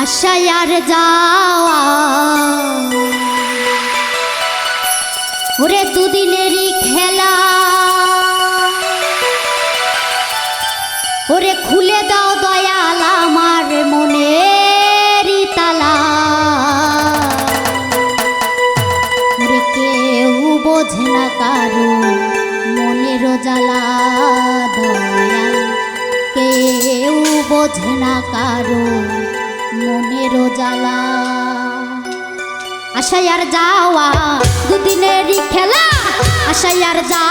আশায় যাওয়া। ওরে দুদিনেরই খেলা। ওরে খুলে দাও দয়াল আমার মনেরই তালা। ওরে কেউ কারও মনের জ্বালা দয়াল। কেউ বোঝে না কারও মনের জ্বালা। আশায় আর যাওয়া দুদিনেরই খেলা। আশায় আর যাওয়া।